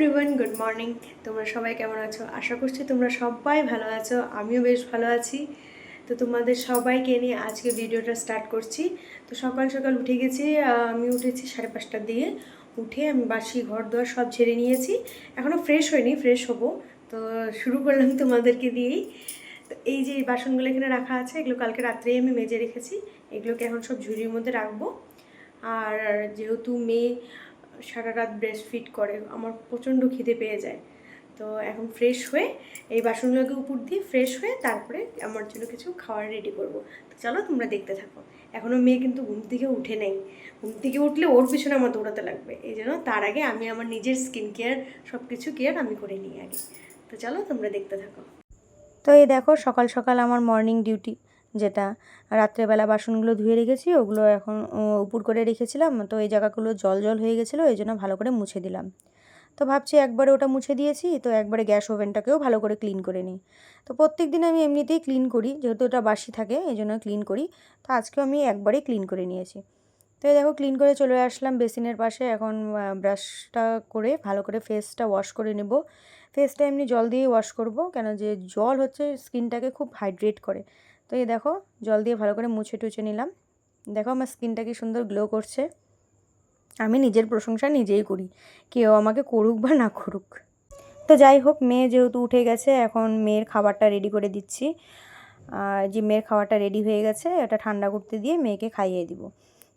Everyone good morning তোমরা সবাই কেমন আছো? আশা করছি তোমরা সবাই ভালো আছো। আমিও বেশ ভালো আছি। তো তোমাদের সবাইকে নিয়ে আজকে ভিডিওটা স্টার্ট করছি। তো সকাল সকাল উঠে গেছি আমি উঠেছি সাড়ে পাঁচটার দিকে উঠে আমি বাসি, ঘর দোয়ার সব ঝেড়ে নিয়েছি। এখনও ফ্রেশ হয়নি ফ্রেশ হব। তো শুরু করলাম তোমাদেরকে দিয়েই। তো এই যে বাসনগুলো এখানে রাখা আছে, এগুলো কালকে রাত্রেই আমি মেজে রেখেছি। এগুলোকে এখন সব ঝুড়ির মধ্যে রাখব। আর যেহেতু মেয়ে সারা রাত ব্রেস্ট ফিট করে, আমার প্রচণ্ড খিদে পেয়ে যায়। তো এখন ফ্রেশ হয়ে এই বাসনগুলোকে উপর দিয়ে ফ্রেশ হয়ে তারপরে আমার জন্য কিছু খাওয়ার রেডি করব। তো চলো তোমরা দেখতে থাকো। এখনও মেয়ে কিন্তু ঘুম থেকে উঠে নেই। ঘুম থেকে উঠলে ওর পিছনে আমার দৌড়াতে লাগবে। এই জন্য তার আগে আমি আমার নিজের স্কিন কেয়ার সব কিছু কেয়ার আমি করে নিই আগে। তো চলো তোমরা দেখতে থাকো। তো এই দেখো সকাল সকাল আমার মর্নিং ডিউটি যেটা রাত্রেবেলা বাসনগুলো ধুয়ে রেখেছি, ওগুলো এখন উপুর করে রেখেছিলাম। তো এই জায়গাগুলো জল জল হয়ে গেছিল, এই জন্য ভালো করে মুছে দিলাম। তো ভাবছি একবারে ওটা মুছে দিয়েছি, তো একবারে গ্যাস ওভেনটাকেও ভালো করে ক্লিন করে নিই। তো প্রত্যেক দিন আমি এমনিতেই ক্লিন করি, যেহেতু ওটা বাসি থাকে, এই জন্য ক্লিন করি। তো আজকেও আমি একবারে ক্লিন করে নিয়েছি। তো এই দেখো, ক্লিন করে চলে আসলাম বেসিনের পাশে। এখন ব্রাশটা করে ভালো করে ফেসটা ওয়াশ করে নেব। ফেসটা এমনি জল দিয়ে ওয়াশ করব, কেন যে জল হচ্ছে স্কিনটাকে খুব হাইড্রেট করে। তো এই দেখো, জল দিয়ে ভালো করে মুছে টুছে নিলাম। দেখো আমার স্কিনটা কি সুন্দর গ্লো করছে। আমি নিজের প্রশংসা নিজেই করি, কেউ আমাকে করুক বা না করুক। তো যাই হোক, মেয়ে যেহেতু উঠে গেছে, এখন মেয়ের খাবারটা রেডি করে দিচ্ছি। আর যে মেয়ের খাবারটা রেডি হয়ে গেছে এটা ঠান্ডা করতে দিয়ে মেয়েকে খাইয়ে দিব।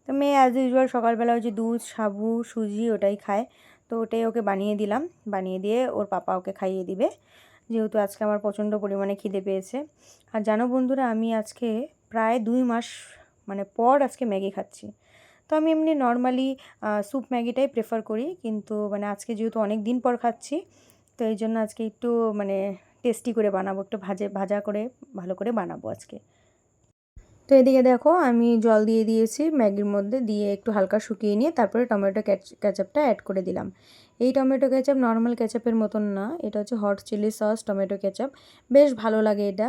তো মেয়ে অ্যাজ ইউজুয়াল সকালবেলা ওই যে দুধ, সাবু, সুজি ওটাই খায়। তো ওটাই ওকে বানিয়ে দিলাম। বানিয়ে দিয়ে ওর পাপা ওকে খাইয়ে দিবে। যেহেতু আজকে আমার প্রচণ্ড পরিমাণে খিদে পেয়েছে। আর জানো বন্ধুরা, আমি আজকে প্রায় দুই মাস মানে পর আজকে ম্যাগি খাচ্ছি। তো আমি এমনি নর্মালি স্যুপ ম্যাগিটাই প্রেফার করি, কিন্তু মানে আজকে যেহেতু অনেক দিন পর খাচ্ছি, তো এই জন্য আজকে একটু মানে টেস্টি করে বানাবো, একটু ভাজে, ভাজা করে, ভালো করে বানাবো আজকে। তো এদিকে দেখো, আমি জল দিয়ে দিয়েছি ম্যাগির মধ্যে, দিয়ে একটু হালকা শুকিয়ে নিয়ে তারপরে টমেটো ক্যাচাপটা অ্যাড করে দিলাম। এই টমেটো কেচাপ নর্মাল কেচাপের মতন না, এটা হচ্ছে hot chilli sauce tomato ketchup, বেশ ভালো লাগে এটা।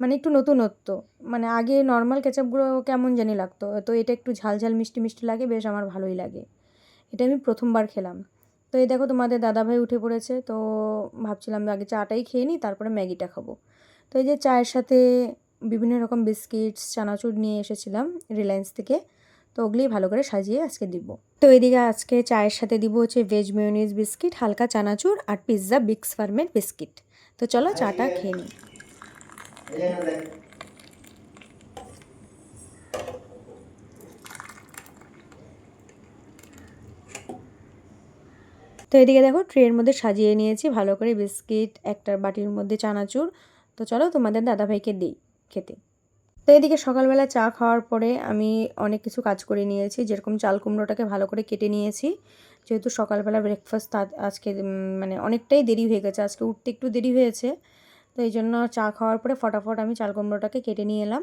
মানে একটু নতুনত্ব। মানে আগে নর্মাল কেচাপগুলো কেমন জানি লাগতো। তো এটা একটু ঝাল ঝাল মিষ্টি মিষ্টি লাগে বেশ আমার ভালোই লাগে। এটা আমি প্রথমবার খেলাম। তো এই দেখো তোমাদের দাদাভাই উঠে পড়েছে। তো ভাবছিলাম আগে চাটাই খেয়ে নিই তারপরে ম্যাগিটা খাব। তো এই যে চায়ের সাথে বিভিন্ন রকম বিস্কিটস চানাচুর নিয়ে এসেছিলাম রিলায়েন্স থেকে। তো ওগুলোই ভালো করে সাজিয়ে আজকে দিব। তো এদিকে আজকে চায়ের সাথে দিব হচ্ছে ভেজ মেয়োনিজ বিস্কিট হালকা চানাচুর আর পিৎজা বিক্স ফার্মের বিস্কিট। তো চলো চাটা খেয়ে নিই। তো এদিকে দেখো ট্রের মধ্যে সাজিয়ে নিয়েছি, ভালো করে বিস্কিট, একটা বাটির মধ্যে চানাচুর। তো চলো তোমাদের দাদাভাইকে দিই খেতে। তো এদিকে সকালবেলা চা খাওয়ার পরে আমি অনেক কিছু কাজ করে নিয়েছি, যেরকম চাল কুমড়োটাকে ভালো করে কেটে নিয়েছি। যেহেতু সকালবেলা ব্রেকফাস্ট আজকে মানে অনেকটাই দেরি হয়ে গেছে, আজকে উঠতে একটু দেরি হয়েছে। তো এই জন্য চা খাওয়ার পরে ফটাফট আমি চাল কুমড়োটাকে কেটে নিয়ে এলাম।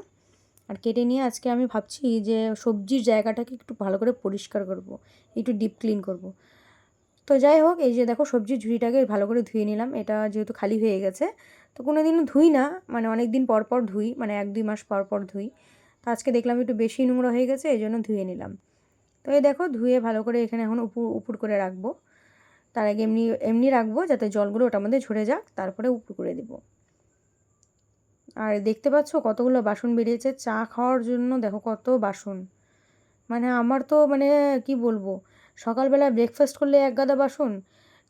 আর কেটে নিয়ে আজকে আমি ভাবছি যে সবজির জায়গাটাকে একটু ভালো করে পরিষ্কার করব, একটু ডিপ ক্লিন করব। তো যাই হোক, এই যে দেখো সবজির ঝুড়িটাকে ভালো করে ধুয়ে নিলাম। এটা যেহেতু খালি হয়ে গেছে, তো কোনো দিনও ধুই না মানে অনেক দিন পর পর ধুই মানে এক দুই মাস পর পর ধুই। তো আজকে দেখলাম একটু বেশি নোংরা হয়ে গেছে, এই জন্য ধুয়ে নিলাম। তো এই দেখো ধুয়ে ভালো করে এখানে এখন উপর উপর করে রাখব। তার আগে এমনি এমনি রাখব যাতে জলগুলো ওটার মধ্যে ঝরে যাক, তারপরে উপর করে দেবো। আর দেখতে পাচ্ছ কতগুলো বাসন বেরিয়েছে? চা খাওয়ার জন্য দেখো কত বাসন। মানে আমার তো মানে কি বলব? সকালবেলা ব্রেকফাস্ট করলে এক গাদা বাসন,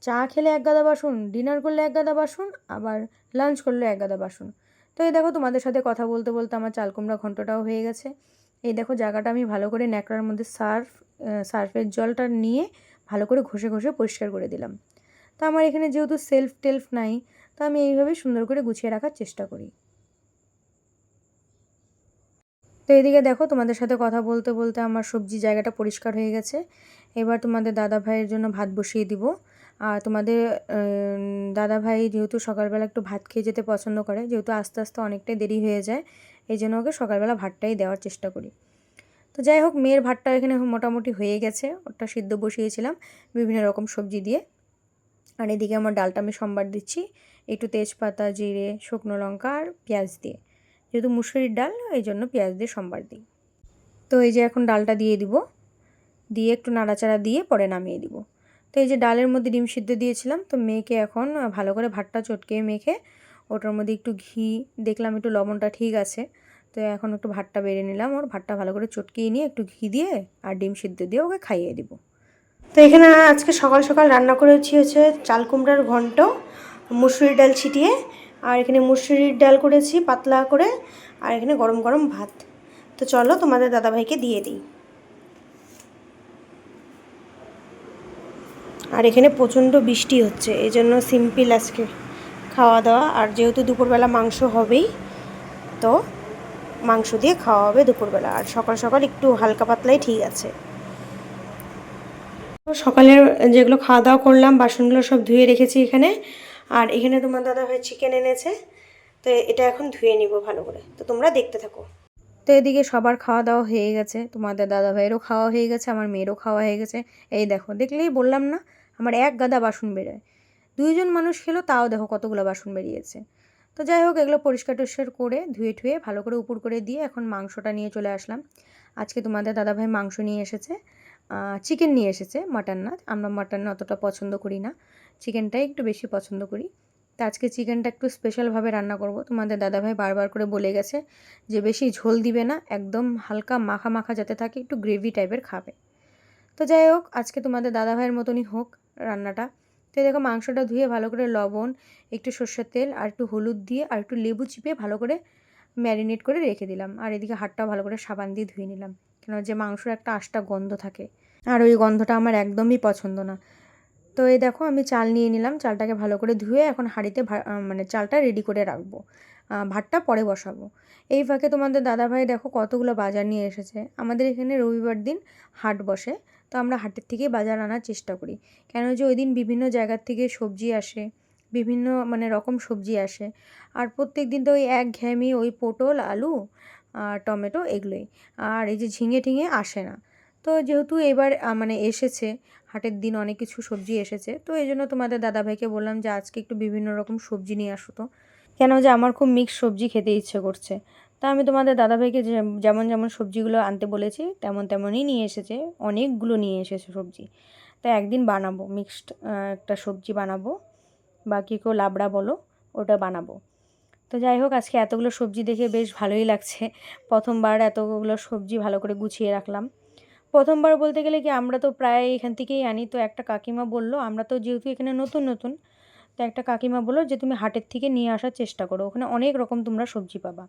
চা খেলে এক গাদা বাসন ডিনার করলে এক গাদা বাসন, আবার লাঞ্চ করলে এক গাদা বাসন। তো এই দেখো তোমাদের সাথে কথা বলতে বলতে আমার চালকুমড়া ঘন্টটাও হয়ে গেছে। এই দেখো জায়গাটা আমি ভালো করে ন্যাকড়ার মধ্যে সার্ফ সার্ফের জলটা নিয়ে ভালো করে ঘষে ঘষে পরিষ্কার করে দিলাম। তো আমার এখানে যেহেতু সেলফ টেলফ নাই, তো আমি এইভাবে সুন্দর করে গুছিয়ে রাখার চেষ্টা করি। তো এদিকে দেখো তোমাদের সাথে কথা বলতে বলতে আমার সবজি জায়গাটা পরিষ্কার হয়ে গেছে। এবার তোমাদের দাদা ভাইয়ের জন্য ভাত বসিয়ে দিব। আর তোমাদের দাদা ভাই যেহেতু সকালবেলা একটু ভাত খেয়ে যেতে পছন্দ করে, যেহেতু আস্তে আস্তে অনেকটাই দেরি হয়ে যায়, এই জন্য ওকে সকালবেলা ভাতটাই দেওয়ার চেষ্টা করি। তো যাই হোক, মেয়ের ভাতটা এখানে মোটামুটি হয়ে গেছে। ওটা সিদ্ধ বসিয়েছিলাম বিভিন্ন রকম সবজি দিয়ে। আর এদিকে আমার ডালটা আমি সম্বার দিচ্ছি। একটু তেজপাতা, জিরে, শুকনো লঙ্কা আর পেঁয়াজ দিয়ে। যেহেতু মুসুরির ডাল, এই জন্য পেঁয়াজ দিয়ে সম্বার দিই। তো এই যে এখন ডালটা দিয়ে দিব, দিয়ে একটু নাড়াচাড়া দিয়ে পরে নামিয়ে দিব। তো এই যে ডালের মধ্যে ডিম সিদ্ধ দিয়েছিলাম, তো মেয়েকে এখন ভালো করে ভাতটা চটকে মেখে ওটার মধ্যে একটু ঘি, দেখলাম একটু লবণটা ঠিক আছে, তো এখন একটু ভাতটা বেড়ে নিলাম, ওর ভাতটা ভালো করে চটকিয়ে নিয়ে একটু ঘি দিয়ে আর ডিম সিদ্ধ দিয়ে ওকে খাইয়ে দিব। তো এখানে আজকে সকাল সকাল রান্না করেছি হচ্ছে চাল কুমড়ার ঘন্ট, মুসুরির ডাল ছিটিয়ে আর এখানে মুসুরির ডাল করেছি, পাতলা করে, আর এখানে গরম গরম ভাত। তো চলো তোমাদের দাদাভাইকে দিয়ে দিই। আর এখানে প্রচণ্ড বৃষ্টি হচ্ছে এই জন্য সিম্পল আজকে খাওয়া দাওয়া আর যেহেতু দুপুরবেলা মাংস হবেই, তো মাংস দিয়ে খাওয়া হবে দুপুরবেলা। আর সকাল সকাল একটু হালকা পাতলাই ঠিক আছে। সকালের যেগুলো খাওয়া দাওয়া করলাম, বাসনগুলো সব ধুয়ে রেখেছি এখানে। আর এখানে তোমার দাদা ভাই চিকেন এনেছে, তো এটা এখন ধুয়ে নিব ভালো করে। তো তোমরা দেখতে থাকো। তো এদিকে সবার খাওয়া দাওয়া হয়ে গেছে। তোমাদের দাদা ভাইয়েরও খাওয়া হয়ে গেছে, আমার মেয়েরও খাওয়া হয়ে গেছে। এই দেখো, দেখলেই বললাম না, আমার এক গাদা বাসন বেরোয়। দুইজন মানুষ খেলো, তাও দেখো কতগুলো বাসন বেরিয়েছে। তো যাই হোক, এগুলো পরিষ্কার টরিষ্কার করে ধুয়ে ঠুয়ে ভালো করে উপর করে দিয়ে এখন মাংসটা নিয়ে চলে আসলাম। আজকে তোমাদের দাদাভাই মাংস নিয়ে এসেছে চিকেন নিয়ে এসেছে মাটন না, আমরা মাটন অতটা পছন্দ করি না। চিকেনটাই একটু বেশি পছন্দ করি। তো আজকে চিকেনটা একটু স্পেশালভাবে রান্না করব। তোমাদের দাদাভাই বারবার করে বলে গেছে যে, বেশি ঝোল দিবে না, একদম হালকা মাখা মাখা যাতে থাকে, একটু গ্রেভি টাইপের খাবে। তো যাই হোক, আজকে তোমাদের দাদাভাইয়ের মতনই হোক রান্নাটা। তো দেখো, মাংসটা ধুয়ে ভালো করে লবণ, একটু সর্ষের তেল, আর একটু হলুদ দিয়ে, আর একটু লেবু চিপে ভালো করে ম্যারিনেট করে রেখে দিলাম। আর এদিকে হাতটা ভালো করে সাবান দিয়ে ধুয়ে নিলাম। কেন যে মাংসর একটা আশটা গন্ধ থাকে। আর ওই গন্ধটা আমার একদমই পছন্দ না। তো এই দেখো আমি চাল নিয়ে নিলাম, চালটাকে ভালো করে ধুয়ে এখন হাঁড়িতে মানে চালটা রেডি করে রাখব। ভাতটা পরে বসাবো। এই ফাঁকে তোমাদের দাদাভাই দেখো কতগুলো বাজার নিয়ে এসেছে। আমাদের এখানে রবিবার দিন হাট বসে, তো আমরা হাটের থেকেই বাজার আনার চেষ্টা করি। কেন যে ওই দিন বিভিন্ন জায়গার থেকে সবজি আসে, বিভিন্ন মানে রকম সবজি আসে, আর প্রত্যেক দিন তো ওই এক ঘ্যামি ওই পটল, আলু আর টমেটো এগুলোই। আর এই যে ঝিঙে টিঙে আসে না। তো যেহেতু এবার মানে এসেছে, হাটের দিন অনেক কিছু সবজি এসেছে, তো এই জন্য তোমাদের দাদাভাইকে বললাম যে আজকে একটু বিভিন্ন রকম সবজি নিয়ে আসো তো। কেন যে আমার খুব মিক্স সবজি খেতে ইচ্ছে করছে। তা আমি তোমাদের দাদাভাইকে যেমন যেমন সবজিগুলো আনতে বলেছি, তেমন তেমনই নিয়ে এসেছে, অনেকগুলো নিয়ে এসেছে সবজি। তা একদিন বানাবো মিক্সড একটা সবজি বানাবো বা কী কেউ লাবড়া বলো, ওটা বানাবো। তো যাই হোক, আজকে এতগুলো সবজি দেখে বেশ ভালোই লাগছে। প্রথমবার এতগুলো সবজি ভালো করে গুছিয়ে রাখলাম। প্রথমবার বলতে গেলে কি, আমরা তো প্রায় এখান থেকেই আনি। তো একটা কাকিমা বলল, আমরা তো যেহেতু এখানে নতুন নতুন, তো একটা কাকিমা বলল যে, তুমি হাটের থেকে নিয়ে আসার চেষ্টা করো, ওখানে অনেক রকম তোমরা সবজি পাবা।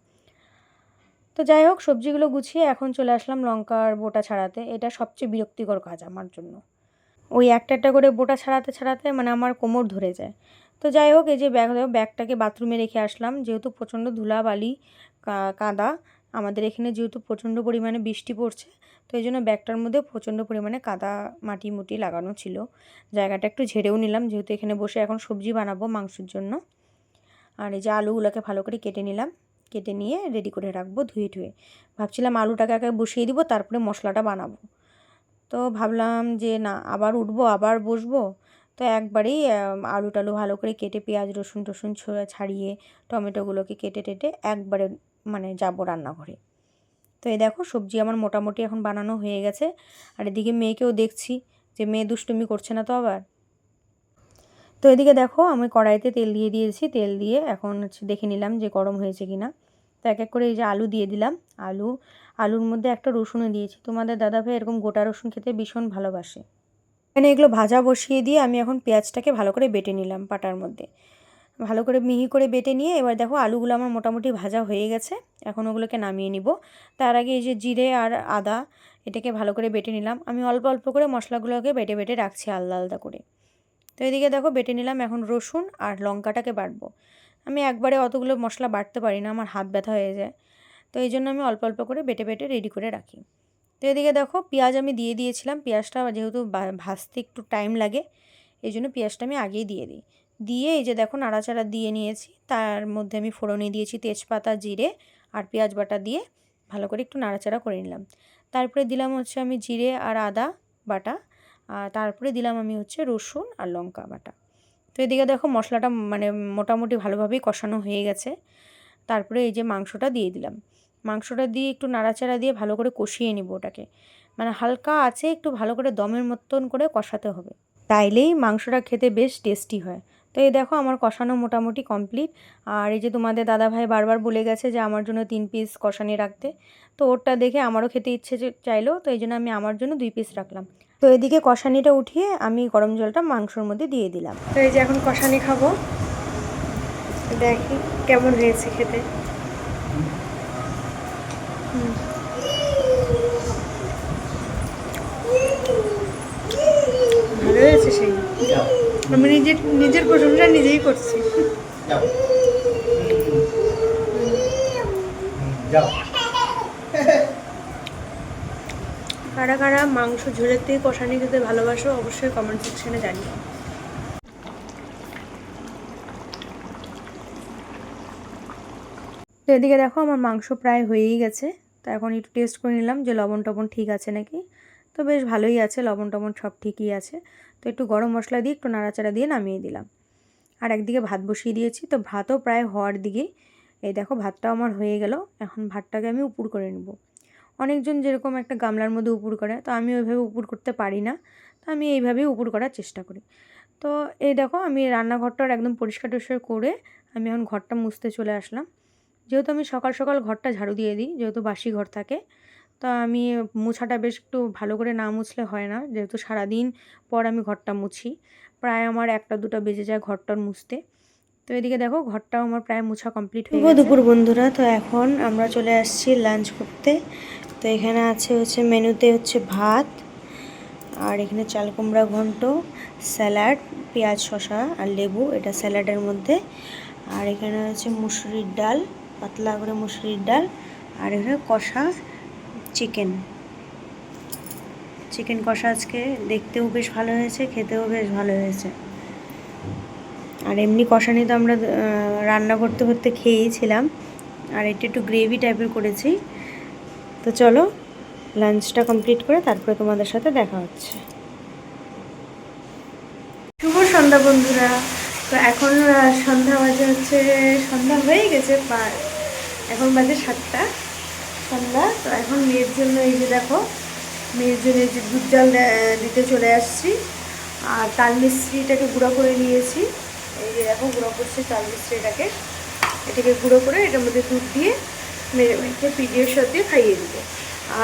তো যাই হোক, সবজিগুলো গুছিয়ে এখন চলে আসলাম লঙ্কার বোটা ছাড়াতে। এটা সবচেয়ে বিরক্তিকর কাজ আমার জন্য। ওই একটা একটা করে বোটা ছাড়াতে ছাড়াতে মানে আমার কোমর ধরে যায়। তো যাই হোক, এই যে ব্যাগ, ব্যাগটাকে বাথরুমে রেখে আসলাম। যেহেতু প্রচণ্ড ধুলাবালি কাদা, আমাদের এখানে যেহেতু প্রচণ্ড পরিমাণে বৃষ্টি পড়ছে তো এই জন্য ব্যাগটার মধ্যে প্রচণ্ড পরিমাণে কাদা, মাটি মুটি লাগানো ছিল। জায়গাটা একটু ঝেড়েও নিলাম, যেহেতু এখানে বসে এখন সবজি বানাবো মাংসের জন্য। আর এই যে আলুগুলোকে ভালো করে কেটে নিলাম, কেটে নিয়ে রেডি করে রাখব ধুয়ে ধুয়ে ভাবছিলাম আলুটাকে আগে বসিয়ে দিব, তারপরে মশলাটা বানাবো। তো ভাবলাম যে না, আবার উঠবো, আবার বসবো। তো একবারেই আলু টালু ভালো করে কেটে পেঁয়াজ রসুন টসুন ছাড়িয়ে টমেটোগুলোকে কেটে টেটে একবারে মানে যাব রান্নাঘরে। তো এই দেখো সবজি আমার মোটামুটি এখন বানানো হয়ে গেছে। আর এদিকে মেয়েকেও দেখছি যে মেয়ে দুষ্টুমি করছে না তো আবার। তো এদিকে দেখো আমি কড়াইতে তেল দিয়ে দিয়েছি। তেল দিয়ে এখন হচ্ছে দেখে নিলাম যে গরম হয়েছে কি না তো এক এক করে এই যে আলু দিয়ে দিলাম। আলু, আলুর মধ্যে একটা রসুনও দিয়েছি। তোমাদের দাদা ভাই এরকম গোটা রসুন খেতে ভীষণ ভালোবাসে। এখানে এগুলো ভাজা বসিয়ে দিয়ে আমি এখন পেঁয়াজটাকে ভালো করে বেটে নিলাম পাটার মধ্যে। ভালো করে মিহি করে বেটে নিয়ে এবার দেখো আলুগুলো আমার মোটামুটি ভাজা হয়ে গেছে। এখন ওগুলোকে নামিয়ে নিব। তার আগে এই যে জিরে আর আদা, এটাকে ভালো করে বেটে নিলাম। আমি অল্প অল্প করে মশলাগুলোকে বেটে বেটে রাখছি আলাদা আলাদা করে। তো এদিকে দেখো বেটে নিলাম এখন রসুন আর লঙ্কাটাকে বাটবো। আমি একবারে অতগুলো মশলা বাটতে পারি না, আমার হাত ব্যথা হয়ে যায়। তো এই জন্য আমি অল্প অল্প করে বেটে বেটে রেডি করে রাখি। তো এদিকে দেখো পেঁয়াজ আমি দিয়ে দিয়েছিলাম। পেঁয়াজটা যেহেতু ভাজতে একটু টাইম লাগে, এই জন্য পেঁয়াজটা আমি আগেই দিয়ে দিই। দিয়ে এই যে দেখো নাড়াচাড়া দিয়ে নিয়েছি। তার মধ্যে আমি ফোড়নে দিয়েছি তেজপাতা, জিরে আর পেঁয়াজ বাটা দিয়ে ভালো করে একটু নাড়াচাড়া করে নিলাম। তারপরে দিলাম হচ্ছে আমি জিরে আর আদা বাটা, আর তারপরে দিলাম আমি হচ্ছে রসুন আর লঙ্কা বাটা। তো এদিকে দেখো মশলাটা মানে মোটামুটি ভালোভাবেই কষানো হয়ে গেছে। তারপরে এই যে মাংসটা দিয়ে দিলাম। মাংসটা দিয়ে একটু নাড়াচাড়া দিয়ে ভালো করে কষিয়ে নিব ওটাকে। মানে হালকা আছে, একটু ভালো করে দমের মতন করে কষাতে হবে। তাইলেই মাংসটা খেতে বেশ টেস্টি হয়। তো এই দেখো আমার কষানো মোটামুটি কমপ্লিট আর এই যে তোমাদের দাদাভাই বারবার বলে গেছে যে আমার জন্য তিন পিস কষানি রাখতে। তো ওরটা দেখে আমারও খেতে ইচ্ছে চাইলো, তো এই জন্য আমি আমার জন্য দুই পিস রাখলাম। তো এদিকে কষানিটা উঠিয়ে আমি গরম জলটা মাংসর মধ্যে দিয়ে দিলাম। তো এই যে এখন কষানি খাব। দেখি কেমন হয়েছে খেতে। ভালো হয়েছে সেই? আমি নিজের নিজের প্রশংসা নিজেই করছি। কারা কারা মাংস ঝোলের থেকে কষানি খেতে ভালোবাসো অবশ্যই কমেন্ট সেকশনে জানিও। তো এদিকে দেখো আমার মাংস প্রায় হয়েই গেছে। তো এখন একটু টেস্ট করে নিলাম যে লবণ টবণ ঠিক আছে নাকি। তো বেশ ভালোই আছে, লবণ টবণ সব ঠিকই আছে। তো একটু গরম মশলা দিয়ে একটু নাড়াচাড়া দিয়ে নামিয়ে দিলাম। আর একদিকে ভাত বসিয়ে দিয়েছি, তো ভাতও প্রায় হওয়ার দিকেই এই দেখো ভাতটাও আমার হয়ে গেল, এখন ভাতটাকে আমি উপুর করে নেব। অনেকজন যেরকম একটা গামলার মধ্যে উপুর করে, তো আমি ওইভাবে উপুর করতে পারি না। তো আমি এইভাবেই উপুর করার চেষ্টা করি। তো এই দেখো, আমি রান্নাঘরটার একদম পরিষ্কার টরিষ্কার করে আমি এখন ঘরটা মুছতে চলে আসলাম। যেহেতু আমি সকাল সকাল ঘরটা ঝাড়ু দিয়ে দিই, যেহেতু বাসি ঘর থাকে তো আমি মোছাটা বেশ একটু ভালো করে না মুছলে হয় না। যেহেতু সারাদিন পর আমি ঘরটা মুছি প্রায় আমার একটা দুটো বেজে যায় ঘরটার মুছতে। তো এদিকে দেখো ঘরটাও আমার প্রায় মোছা কমপ্লিট হয়ে গেছে। দুপুর বন্ধুরা তো এখন আমরা চলে আসছি লাঞ্চ করতে। তো এখানে আছে হচ্ছে মেনুতে হচ্ছে ভাত আর এখানে চাল কুমড়া ঘন্ট স্যালাড পেঁয়াজ শসা আর লেবু এটা স্যালাডের মধ্যে। আর এখানে হচ্ছে মুসুরির ডাল পাতলা করে মুসুরির ডাল আর এখানে কষা চিকেন চিকেন কষা আজকে দেখতেও বেশ ভালো হয়েছে, খেতেও বেশ ভালো হয়েছে। আর এমনি কষানি তো আমরা রান্না করতে করতে খেয়েইছিলাম। আর এটা একটু গ্রেভি টাইপের করেছি। তো চলো লাঞ্চটা কমপ্লিট করে তারপরে তোমাদের সাথে দেখা হচ্ছে। শুভ সন্ধ্যা বন্ধুরা। তো এখন সন্ধ্যা বাজে হচ্ছে, সন্ধ্যা হয়ে গেছে প্রায়। এখন বাজে সাতটা। সন্ধ্যা তো এখন মেয়ের জন্য এই যে দেখো, মেয়ের জন্য যে দুধ জল দিতে চলে আসছি। আর তাল মিস্ত্রিটাকে গুঁড়ো করে নিয়েছি। এই যে দেখো, গুঁড়ো করছি তাল মিস্ত্রিটাকে। এটাকে গুঁড়ো করে এটার মধ্যে দুধ দিয়ে মেরে মেখে পিডিএর সাথে খাইয়ে দিব।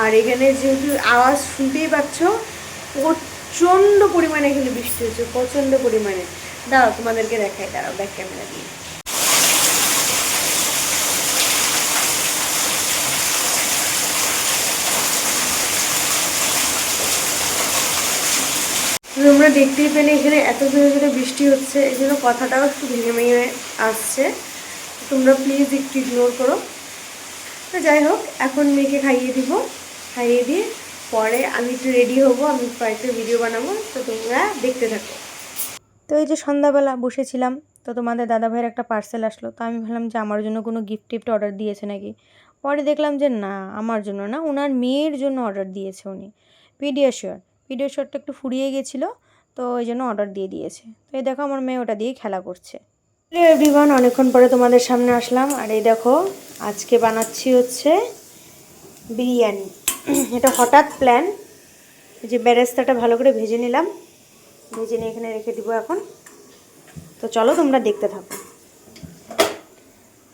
আর এখানে যেহেতু আওয়াজ শুনতেই পাচ্ছ, প্রচণ্ড পরিমাণে এখানে বৃষ্টি হচ্ছে, প্রচণ্ড পরিমাণে। দাঁড়াও, তোমাদেরকে দেখাই, দাঁড়াও ব্যাক ক্যামেরা দিয়ে। তোমরা দেখতেই পেলে এখানে এত জোরে জোরে বৃষ্টি হচ্ছে, এই জন্য কথাটাও একটু ভেঙে ভেঙে আসছে। তোমরা প্লিজ একটু ইগনোর করো। তো যাই হোক, এখন মেয়েকে খাইয়ে দিব। খাইয়ে দিয়ে পরে আমি একটু রেডি হব, আমি কয়েকটা ভিডিও বানাবো, তো তোমরা দেখতে থাকো। তো এই যে সন্ধ্যাবেলা বসেছিলাম, তো তোমাদের দাদা ভাইয়ের একটা পার্সেল আসলো, তো আমি ভাবলাম যে আমার জন্য কোনো গিফট টিফট অর্ডার দিয়েছে নাকি? পরে দেখলাম যে না, আমার জন্য না ওনার মেয়ের জন্য অর্ডার দিয়েছে উনি। পিডিয়াশিওর পিডিয়াশিওরটা একটু ফুরিয়ে গেছিল, তো ওই জন্য অর্ডার দিয়ে দিয়েছে। তো এই দেখো আমার মেয়ে ওটা দিয়ে খেলা করছে। এভরিওয়ান অনেকক্ষণ পরে তোমাদের সামনে আসলাম। আর এই দেখো, আজকে বানাচ্ছি হচ্ছে বিরিয়ানি। এটা হঠাৎ প্ল্যান যে বেরেস্তাটা ভালো করে ভেজে নিলাম। ভেজে নিয়ে এখানে রেখে দিব এখন। তো চলো তোমরা দেখতে থাকো।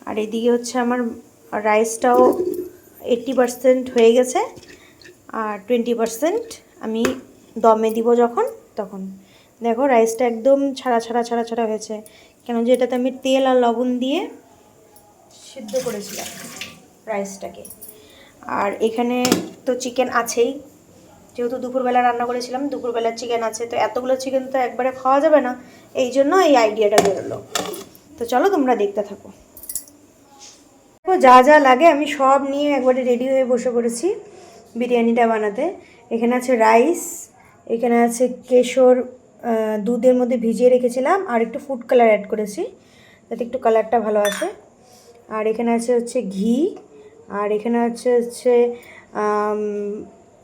আর এদিকে হচ্ছে আমার রাইসটাও এইট্টি পারসেন্ট হয়ে গেছে, আর টোয়েন্টি পারসেন্ট আমি দমে দিব যখন, তখন। দেখো রাইসটা একদম ছাড়া ছাড়া ছাড়া ছাড়া হয়েছে। কেন যে এটাতে আমি তেল আর লবণ দিয়ে সিদ্ধ করেছিলাম রাইসটাকে আর এখানে তো চিকেন আছেই। যেহেতু দুপুরবেলা রান্না করেছিলাম দুপুরবেলার চিকেন আছে। তো এতগুলো চিকেন তো একবারে খাওয়া যাবে না। এই জন্য এই আইডিয়াটা বেরোলো। তো চলো তোমরা দেখতে থাকো। যা যা লাগে আমি সব নিয়ে একবারে রেডি হয়ে বসে পড়েছি বিরিয়ানিটা বানাতে। এখানে আছে রাইস, এখানে আছে কেশর দুধের মধ্যে ভিজিয়ে রেখেছিলাম, আর একটু ফুড কালার অ্যাড করেছি, যাতে একটু কালারটা ভালো আসে। আর এখানে আছে হচ্ছে ঘি, আর এখানে আছে হচ্ছে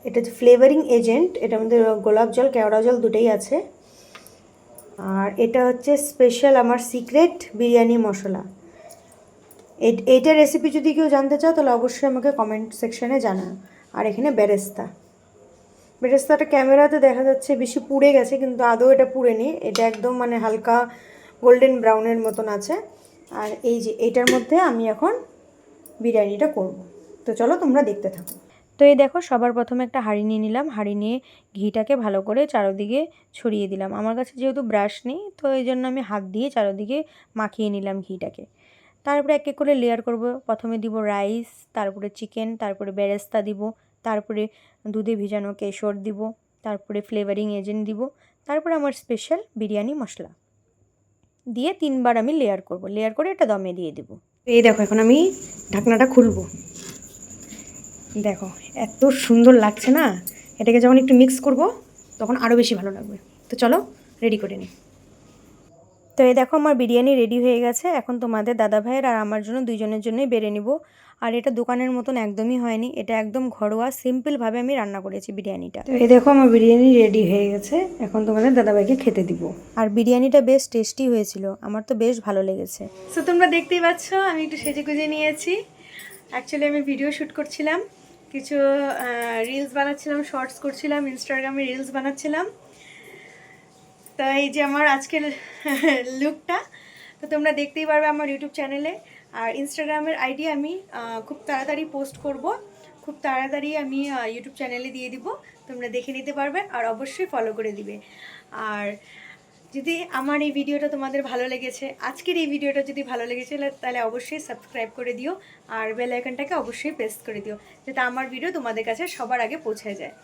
এটা হচ্ছে ফ্লেভারিং এজেন্ট এটার মধ্যে গোলাপ জল, কেওড়া জল দুটোই আছে। আর এটা হচ্ছে স্পেশাল আমার সিক্রেট বিরিয়ানি মশলা। এই- এইটার রেসিপি যদি কেউ জানতে চাও, তাহলে অবশ্যই আমাকে কমেন্ট সেকশানে জানাও। আর এখানে বেরেস্তা বেরেস্তাটা ক্যামেরাতে দেখা যাচ্ছে বেশি পুড়ে গেছে, কিন্তু আদৌ এটা পুড়েনি। এটা একদম মানে হালকা গোল্ডেন ব্রাউনের মতন আছে। আর এই যে এটার মধ্যে আমি এখন বিরিয়ানিটা করব। তো চলো তোমরা দেখতে থাকো। তো এই দেখো, সবার প্রথমে একটা হাঁড়ি নিয়ে নিলাম। হাঁড়ি নিয়ে ঘিটাকে ভালো করে চারোদিকে ছড়িয়ে দিলাম। আমার কাছে যেহেতু ব্রাশ নেই, তো এই জন্য আমি হাত দিয়ে চারোদিকে মাখিয়ে নিলাম ঘিটাকে। তারপরে এক এক করে লেয়ার করব। প্রথমে দিব রাইস তারপরে চিকেন তারপরে বেরেস্তা দিব। তারপরে দুধে ভিজানো কেশর দিব, তারপরে ফ্লেভারিং এজেন্ট দিব, তারপরে আমার স্পেশাল বিরিয়ানি মশলা। দিয়ে তিনবার আমি লেয়ার করব লেয়ার করে এটা দমে দিয়ে দেবো। এই দেখো, এখন আমি ঢাকনাটা খুলবো। দেখো, এত সুন্দর লাগছে না? এটাকে যখন একটু মিক্স করব, তখন আরও বেশি ভালো লাগবে। তো চলো রেডি করে নিই। তো এই দেখো, আমার বিরিয়ানি রেডি হয়ে গেছে। এখন তোমাদের দাদা ভাইয়ের আর আমার জন্য দুইজনের জন্যই বেড়ে নিব। আর এটা দোকানের মতন একদমই হয়নি। এটা একদম ঘরোয়া সিম্পলভাবে আমি রান্না করেছি বিরিয়ানিটা। তো এই দেখো আমার বিরিয়ানি রেডি হয়ে গেছে। এখন তোমাদের দাদাভাইকে খেতে দিব। আর বিরিয়ানিটা বেশ টেস্টি হয়েছিল। আমার তো বেশ ভালো লেগেছে। সো তোমরা দেখতেই পাচ্ছ আমি একটু সেজে গুজে নিয়েছি। অ্যাকচুয়ালি আমি ভিডিও শ্যুট করছিলাম। কিছু রিলস বানাচ্ছিলাম শর্টস করছিলাম ইনস্টাগ্রামে রিলস বানাচ্ছিলাম। তো এই যে আমার আজকের লুকটা তো তোমরা দেখতেই পারবে আমার ইউটিউব চ্যানেলে আর ইনস্টাগ্রামের আইডি আমি খুব তাড়াতাড়ি পোস্ট করব। খুব তাড়াতাড়ি আমি ইউটিউব চ্যানেলে দিয়ে দিব। তোমরা দেখে নিতে পারবে আর অবশ্যই ফলো করে দিবে। আর যদি আমার এই ভিডিওটা তোমাদের ভালো লেগেছে, আজকের এই ভিডিওটা যদি ভালো লেগেছে তাহলে অবশ্যই সাবস্ক্রাইব করে দিও আর বেল আইকনটাকে অবশ্যই প্রেস করে দিও, যাতে আমার ভিডিও তোমাদের কাছে সবার আগে পৌঁছে যায়।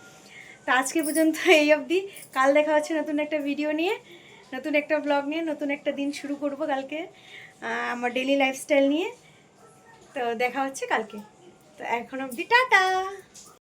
তো আজকে পর্যন্ত এই অবধি। কাল দেখা হচ্ছে নতুন একটা ভিডিও নিয়ে, নতুন একটা ব্লগ নিয়ে, নতুন একটা দিন শুরু করব কালকে। আমার ডেলি লাইফস্টাইল নিয়ে। তো দেখা হচ্ছে কালকে। তো এখন অবধি টাটা।